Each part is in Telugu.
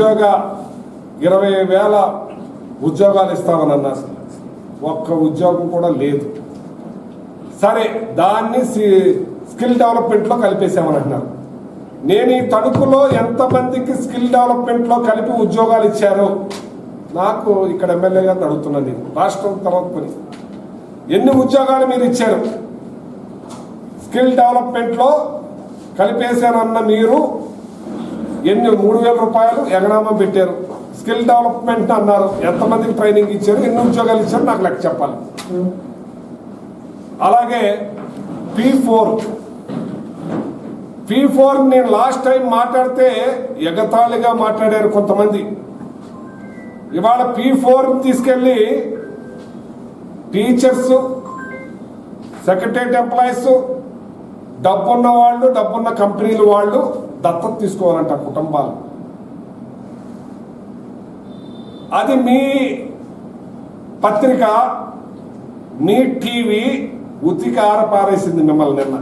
ఉద్యోగ ఇరవై వేల ఉద్యోగాలు ఇస్తామని అన్నారు ఒక్క ఉద్యోగం కూడా లేదు. సరే దాన్ని సి- స్కిల్ డెవలప్మెంట్లో కలిపేసామని అంటున్నారు. నేను ఈ తణుకులో ఎంతమందికి స్కిల్ డెవలప్మెంట్లో కలిపి ఉద్యోగాలు ఇచ్చారు నాకు ఇక్కడ ఎమ్మెల్యే గారిని అడుగుతున్నాను నేను. రాష్ట్రం తర్వాత పని. ఎన్ని ఉద్యోగాలు మీరు ఇచ్చారు? స్కిల్ డెవలప్మెంట్లో కలిపేశానన్న మీరు ఎన్ని మూడు వేల రూపాయలు ఎగనామా పెట్టారు. స్కిల్ డెవలప్మెంట్ అన్నారు. ఎంతమందికి ట్రైనింగ్ ఇచ్చారు? ఎన్ని ఉద్యోగాలు ఇచ్చారు? నాకు లెక్క చెప్పాలి. అలాగే పీ ఫోర్. పీ ఫోర్ నేను లాస్ట్ టైం మాట్లాడితే ఎగతాళిగా మాట్లాడారు కొంతమంది. ఇవాళ పీ ఫోర్ తీసుకెళ్ళి టీచర్స్ సెక్రటరియట్ ఎంప్లాయీస్ డబ్బున్న వాళ్ళు డబ్బున్న కంపెనీలు వాళ్ళు దత్తత తీసుకోవాలంట కుటుంబాలు. అది మీ పత్రిక మీ టీవీ ఉతికి ఆరపారేసింది మిమ్మల్ని నిన్న.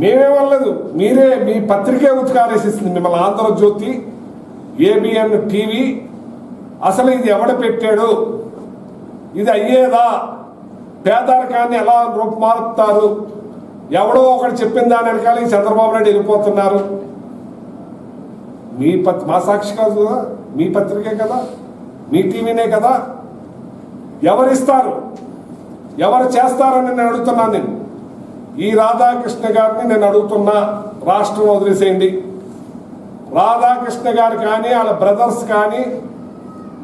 మేమేమనలేదు మీరే మీ పత్రికే ఉతికారేసేసింది మిమ్మల్ని ఆంధ్రజ్యోతి ఏబిఎన్ టీవీ. అసలు ఇది ఎవడ పెట్టాడు? ఇది అయ్యేదా? పేదరికాన్ని ఎలా రూపుమారుతారు? ఎవడో ఒకటి చెప్పిన దాని వెనకాల ఈ చంద్రబాబు నాయుడు వెళ్ళిపోతున్నారు. మీ పత్ మా సాక్షి కాదు కదా? మీ పత్రికే కదా? మీ టీవీనే కదా? ఎవరిస్తారు? ఎవరు చేస్తారని నేను అడుగుతున్నాను నేను. ఈ రాధాకృష్ణ గారిని నేను అడుగుతున్నా రాష్ట్రం వదిలేసేయండి. రాధాకృష్ణ గారు కానీ వాళ్ళ బ్రదర్స్ కానీ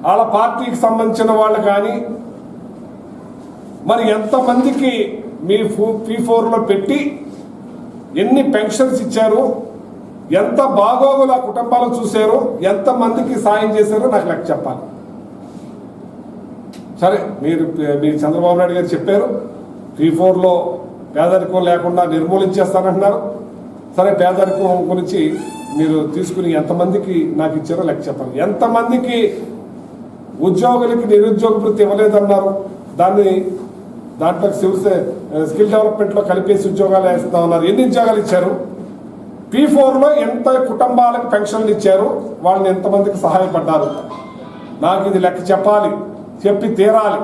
వాళ్ళ పార్టీకి సంబంధించిన వాళ్ళు కానీ మరి ఎంతమందికి మీ పీ ఫోర్లో పెట్టి ఎన్ని పెన్షన్స్ ఇచ్చారు ఎంత బాగోగులు ఆ కుటుంబాలు చూశారు ఎంతమందికి సాయం చేశారో నాకు లెక్క చెప్పాలి. సరే మీరు మీరు చంద్రబాబు నాయుడు గారు చెప్పారు త్రీ ఫోర్లో పేదరికం లేకుండా నిర్మూలించేస్తానంటున్నారు. సరే పేదరికం గురించి మీరు తీసుకుని ఎంతమందికి నాకు ఇచ్చారో లెక్క చెప్పాలి. ఎంతమందికి ఉద్యోగులకి నిరుద్యోగ వృత్తి ఇవ్వలేదన్నారు దాన్ని దాంట్లో సివిల్ స్కిల్ డెవలప్మెంట్లో కలిపేసి ఉద్యోగాలు వేస్తామన్నారు ఎన్ని ఉద్యోగాలు ఇచ్చారు? పీ ఫోర్లో ఎంత కుటుంబాలకు పెన్షన్లు ఇచ్చారు? వాళ్ళని ఎంతమందికి సహాయపడ్డారు? నాకు ఇది లెక్క చెప్పాలి చెప్పి తీరాలి.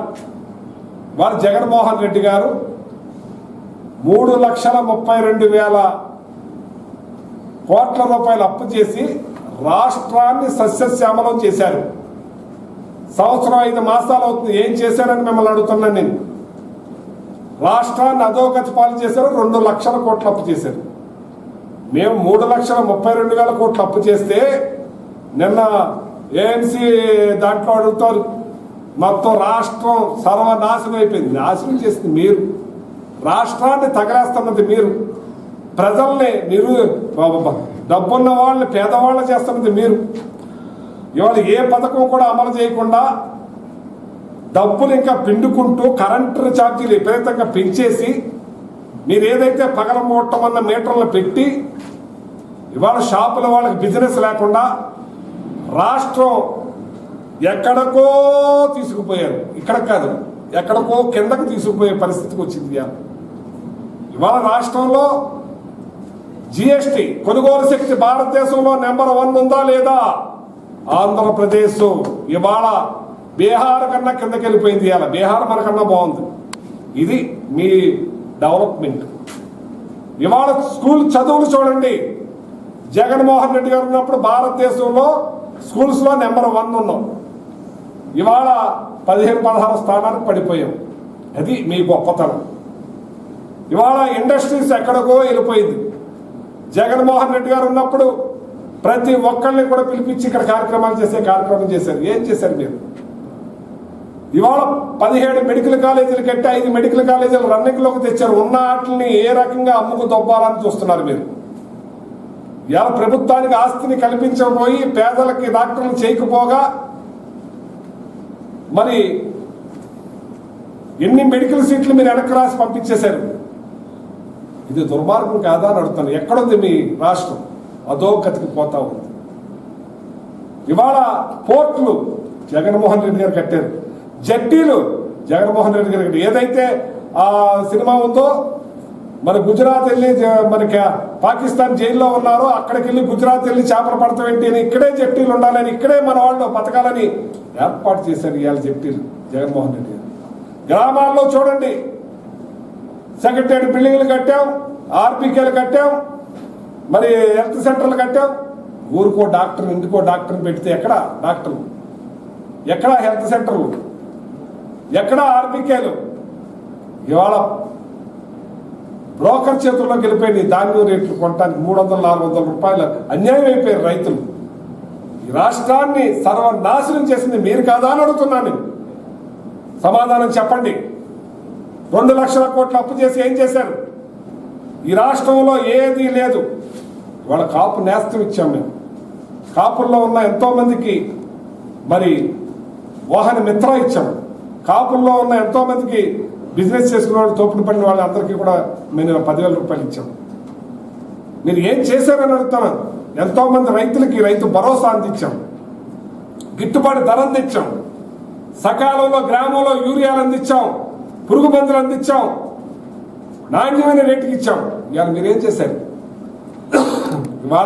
వారు జగన్మోహన్ రెడ్డి గారు మూడు లక్షల ముప్పై రెండు వేల కోట్ల రూపాయలు అప్పు చేసి రాష్ట్రాన్ని సస్యశ్యామలం చేశారు. సంవత్సరం ఐదు మాసాలు అవుతుంది. ఏం చేశారని మిమ్మల్ని అడుగుతున్నాను నేను. రాష్ట్రాన్ని అధోగతి పాలు చేశారు రెండు లక్షల కోట్లు అప్పు చేశారు. మేము మూడు లక్షల ముప్పై రెండు వేల కోట్లు అప్పు చేస్తే నిన్న ఏఎంసీ దాంట్లో అడుగుతారు మొత్తం రాష్ట్రం సర్వనాశనం అయిపోయింది. నాశనం చేసింది మీరు. రాష్ట్రాన్ని తగలేస్తున్నది మీరు. ప్రజల్ని నిరు డబ్బున్న వాళ్ళని పేదవాళ్ళని చేస్తున్నది మీరు. ఇవాళ ఏ పథకం కూడా అమలు చేయకుండా డబ్బులు ఇంకా పిండుకుంటూ కరెంటు ఛార్జీలు విపరీతంగా పెంచేసి మీరు ఏదైతే పగల మూడటం మీటర్లు పెట్టి ఇవాళ షాపుల వాళ్ళకి బిజినెస్ లేకుండా రాష్ట్రం ఎక్కడికో తీసుకుపోయారు. ఇక్కడ కాదు ఎక్కడికో కిందకు తీసుకుపోయే పరిస్థితికి వచ్చింది ఇవాళ రాష్ట్రంలో జిఎస్టి కొనుగోలు శక్తి భారతదేశంలో నెంబర్ వన్ ఉందా లేదా? ఆంధ్రప్రదేశ్ ఇవాళ బీహార్ కన్నా కిందకి వెళ్ళిపోయింది ఇవాళ. బీహార్ మనకన్నా బాగుంది. ఇది మీ డెవలప్మెంట్. ఇవాళ స్కూల్ చదువులు చూడండి. జగన్మోహన్ రెడ్డి గారు ఉన్నప్పుడు భారతదేశంలో స్కూల్స్లో నెంబర్ వన్ ఉన్నాం. ఇవాళ పదిహేను పదహారు స్థానానికి పడిపోయాం. అది మీ గొప్పతనం. ఇవాళ ఇండస్ట్రీస్ ఎక్కడికో వెళ్ళిపోయింది. జగన్మోహన్ రెడ్డి గారు ఉన్నప్పుడు ప్రతి ఒక్కరిని కూడా పిలిపించి ఇక్కడ కార్యక్రమాలు చేసే కార్యక్రమం చేశారు. ఏం చేశారు మీరు? ఇవాళ పదిహేడు మెడికల్ కాలేజీలు కట్టి ఐదు మెడికల్ కాలేజీలు రన్నింగ్లోకి తెచ్చారు. ఉన్న వాటిని ఏ రకంగా అమ్ముకు దొబ్బాలని చూస్తున్నారు మీరు. ఇవాళ ప్రభుత్వానికి ఆస్తిని కల్పించబోయి పేదలకి డాక్టర్లు చేయకపోగా మరి ఎన్ని మెడికల్ సీట్లు మీరు వెనక్కి రాసి పంపించేశారు? ఇది దుర్మార్గం కాదా అని అడుగుతాను. ఎక్కడుంది మీ రాష్ట్రం? అధోగతికి పోతా ఉంది. ఇవాళ పోర్టులు జగన్మోహన్ రెడ్డి గారు కట్టారు. జట్టీలు జగన్మోహన్ రెడ్డి గారు ఏదైతే ఆ సినిమా ఉందో మరి గుజరాత్ వెళ్ళి మనకి పాకిస్తాన్ జైల్లో ఉన్నారో అక్కడికి వెళ్ళి గుజరాత్ వెళ్ళి చేపలు పడతాం ఏంటి అని ఇక్కడే జట్టీలు ఉండాలని ఇక్కడే మన వాళ్ళు బతకాలని ఏర్పాటు చేశారు ఇవాళ జట్టీలు జగన్మోహన్ రెడ్డి గారు. గ్రామాల్లో చూడండి. సెక్రటరీ బిల్డింగ్లు కట్టాం ఆర్బీకేలు కట్టాం మరి హెల్త్ సెంటర్లు కట్టాం. ఊరికో డాక్టర్ ఇంటికో డాక్టర్ పెడితే ఎక్కడ డాక్టర్లు? ఎక్కడ హెల్త్ సెంటర్లు? ఎక్కడ ఆర్బీకేలు. ఇవాళ బ్రోకర్ చేతుల్లోకి వెళ్ళిపోయింది ధాన్యం రేట్లు కొనడానికి మూడు వందల నాలుగు వందల రూపాయలు అన్యాయం అయిపోయారు రైతులు. ఈ రాష్ట్రాన్ని సర్వనాశనం చేసింది మీరు కాదా అని అడుగుతున్నాను సమాధానం చెప్పండి. రెండు లక్షల కోట్లు అప్పు చేసి ఏం చేశారు? ఈ రాష్ట్రంలో ఏదీ లేదు. ఇవాళ కాపు నేస్తం ఇచ్చాం మేము. కాపుల్లో ఉన్న ఎంతో మందికి మరి వాహన మిత్ర ఇచ్చాము కాపుల్లో ఉన్న ఎంతో మందికి బిజినెస్ చేసుకున్న వాళ్ళు తోపుడు పడిన వాళ్ళందరికీ కూడా మేము పదివేల రూపాయలు ఇచ్చాం. మీరు ఏం చేశారని అడుగుతున్నాను ఎంతో మంది రైతులకి రైతు భరోసా అందించాం. గిట్టుబాటు ధర అందించాం. సకాలంలో గ్రామంలో యూరియాలు అందించాం. పురుగు మందులు అందించాం. నాణ్యమైన రేటుకి ఇచ్చాం. ఇవాళ మీరేం చేశారు?